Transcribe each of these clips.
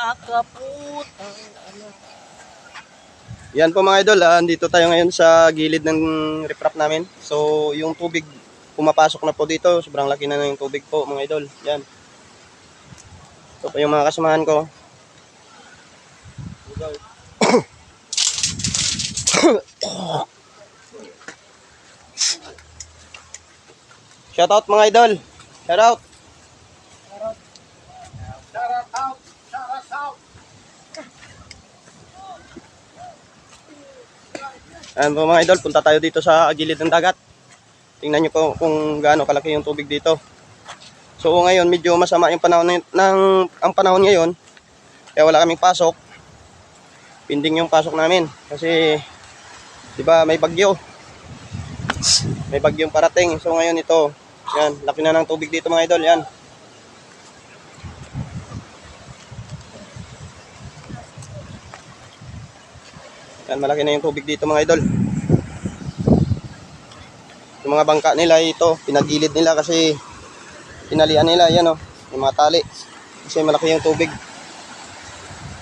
Kakaputang anak. Yan po mga idol, ah, andito tayo ngayon sa gilid ng riprap namin. So, yung tubig pumapasok na po dito. Sobrang laki na ng tubig po mga idol. Yan. Ito po yung mga kasamahan ko. Shout out mga idol. Shout Ayan po mga idol, punta tayo dito sa gilid ng dagat. Tingnan nyo po kung gaano kalaki yung tubig dito. So ngayon medyo masama yung panahon ng, ng ang panahon ngayon. Kaya wala kaming pasok. Pinding yung pasok namin kasi 'di ba may bagyo. May bagyong parating. So ngayon ito, yan, laki na ng tubig dito mga idol, yan. Yan, malaki na yung tubig dito mga idol. Yung mga bangka nila ito, pinagilid nila kasi pinalian nila, yan o, yung mga tali. Kasi malaki yung tubig.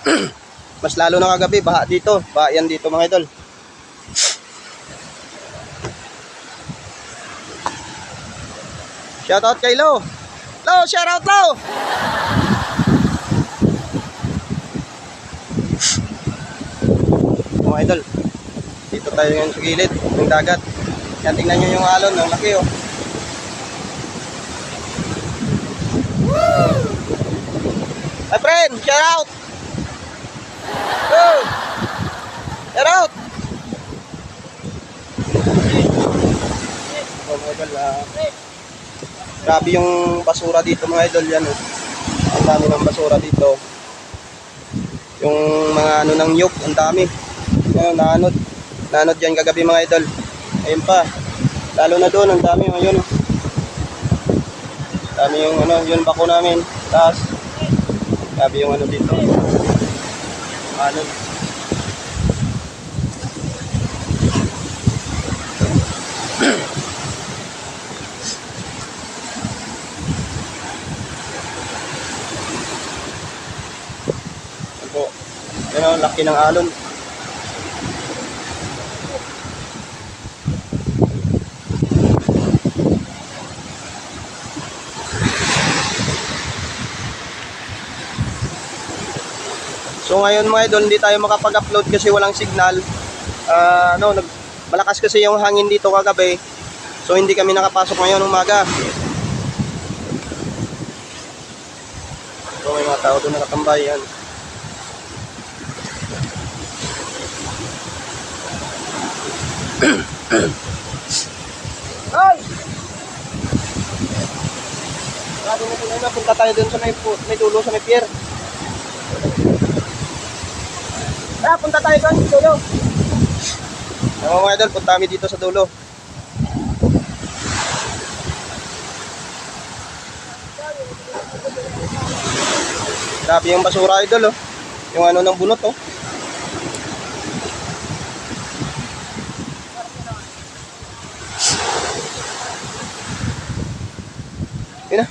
Mas lalo na kagabi, baha dito. Baha yan dito mga idol. Shout out kay Lo. Lo, shout out Lo. Mga idol, dito tayo ngayon sa gilid ng dagat. Yan, tingnan nyo yung alon, ang laki oh. My friend, shout out! Go! Shout out! Oh my God, ah. Grabe yung basura dito mga idol yan. Oh. Ang dami ng basura dito. Yung mga ano ng nyug, ang dami. Ayun, naanod. Naanod yan kagabi mga idol. Ayun pa. Lalo na doon, ang dami. Ayun. oh. Dami yung ano, yun bako namin. Taas. Grabe yung ano dito. Ano. Yan po. Yan o, laki ng alon. So ngayon mga idol, hindi tayo makapag-upload kasi walang signal. Ah, ano, nag malakas kasi yung hangin dito kagabi. So hindi kami nakapasok ngayon umaga. So may mga tao doon nakatambay yan. Ay! Kung ano, punta tayo doon sa may, may dulo sa may pier. Tara, punta tayo doon dulo. Mga mga idol, punta kami dito sa dulo. Grabe yung basura idol oh. Yung ano ng bunot oh. Yun na.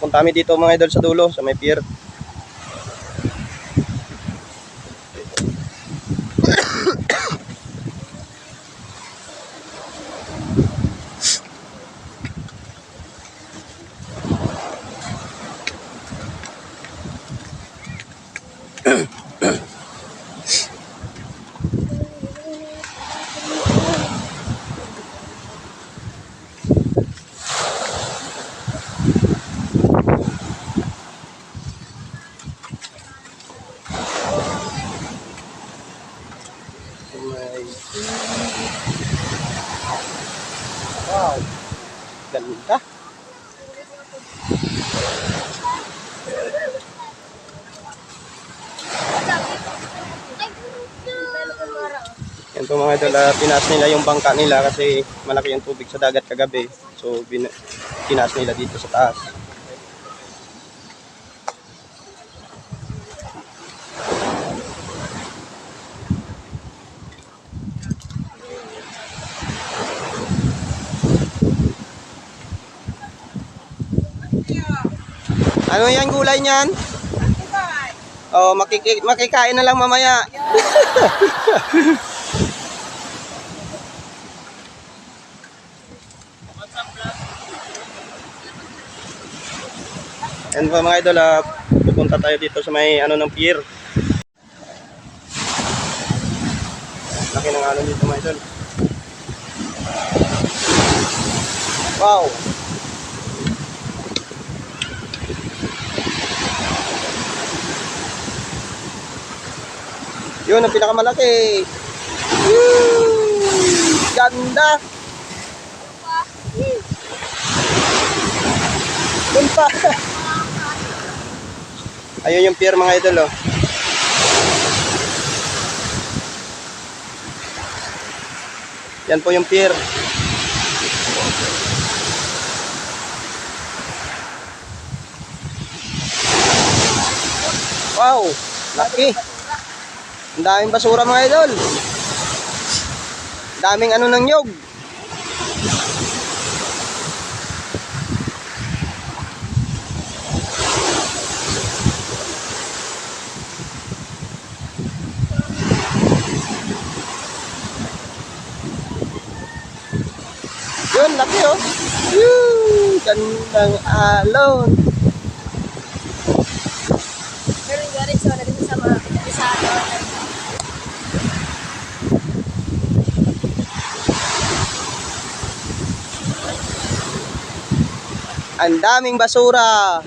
Pupunta kami dito mga idol sa dulo, sa may pier. May... Wow! Ganda! Po mga idol, ah, tinaas nila yung bangka nila kasi malaki yung tubig sa dagat kagabi. So, tinaas nila dito sa taas. Ano yan gulay niyan? Oh, makiki makikain na lang mamaya. And po mga idol, ah, pupunta tayo dito sa may ano ng pier. Laki ng ano dito mga idol. Wow! Yun ang pinakamalaki. Woo! Ganda! Doon pa. Ayun yung pier mga idol oh. Yan po yung pier. Wow! Laki! Ang daming basura mga idol. Daming ano ng nyog. Yun, laki oh. Gandang alon. Garit siya, naging sa mga ano. Ang daming basura.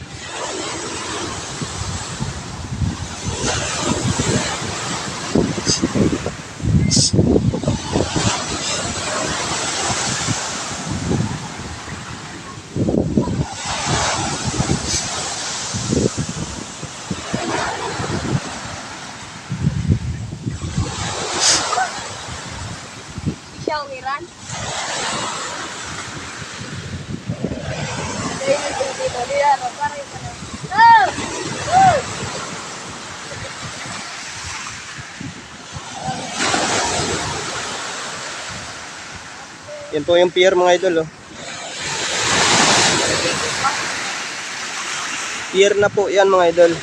Siya umiran. Dahil yung dito, di ano, parang yung ano. Oh! Oh! Yan po yung pier mga idol oh. Pier na po yan mga idol.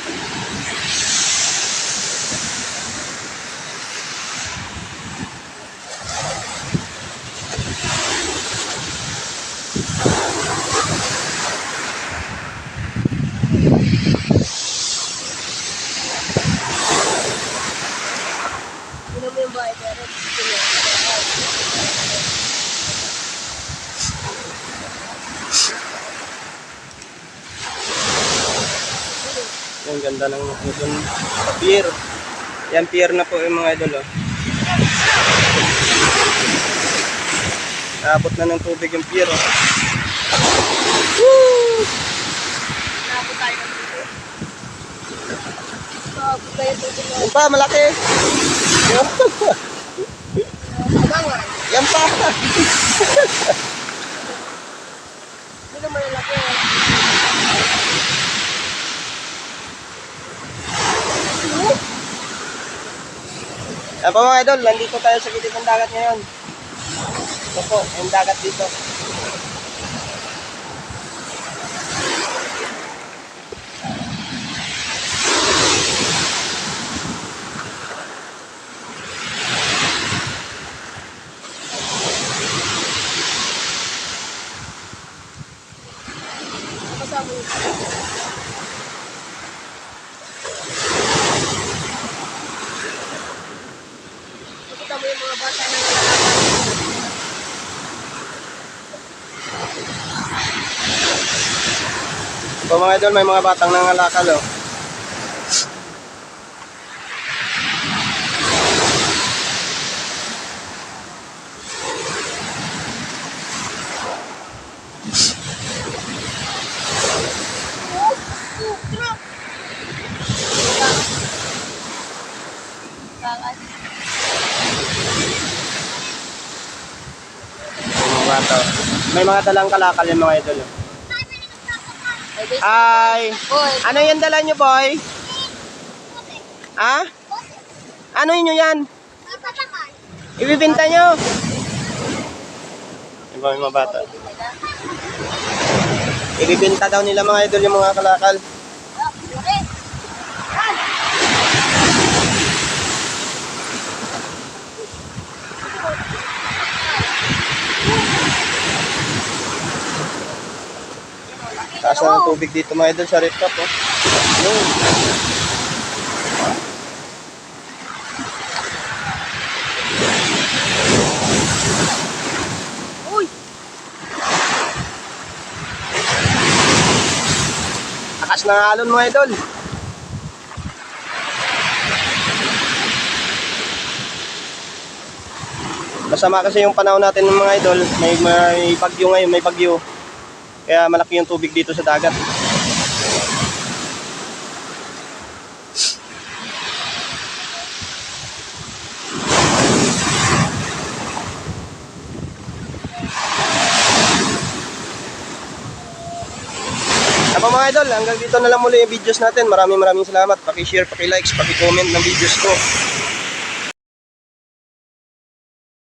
Yung ganda ng dun sa pier. Yan pier na po yung mga idol oh. Naabot na ng tubig yung pier oh. Nakapot tayo ng dito. Nakapot tayo ng. Yan pa, malaki. Abangan. Yan pa. Yan po mga idol, nandito tayo sa gilid ng dagat ngayon. Ito po, yung dagat dito. So mga idol, may mga batang nangalakal oh. May mga dalang kalakal yung mga idol oh. Ay, Ano yung dala nyo, boy? Ha? Ano yun yan? Ibibinta nyo? May mga bata? Ibibinta daw nila mga idol yung mga kalakal. Taas na ng tubig dito mga idol sa rooftop. Oh. Yun. Uy! Takas ng alon mga idol. Masama kasi yung panahon natin ng mga idol. May, may bagyo ngayon, may bagyo. Kaya malaki yung tubig dito sa dagat. Ako mga idol, hanggang dito na lang muli yung videos natin. Maraming maraming salamat. Paki-share, paki-likes, paki-comment ng videos ko.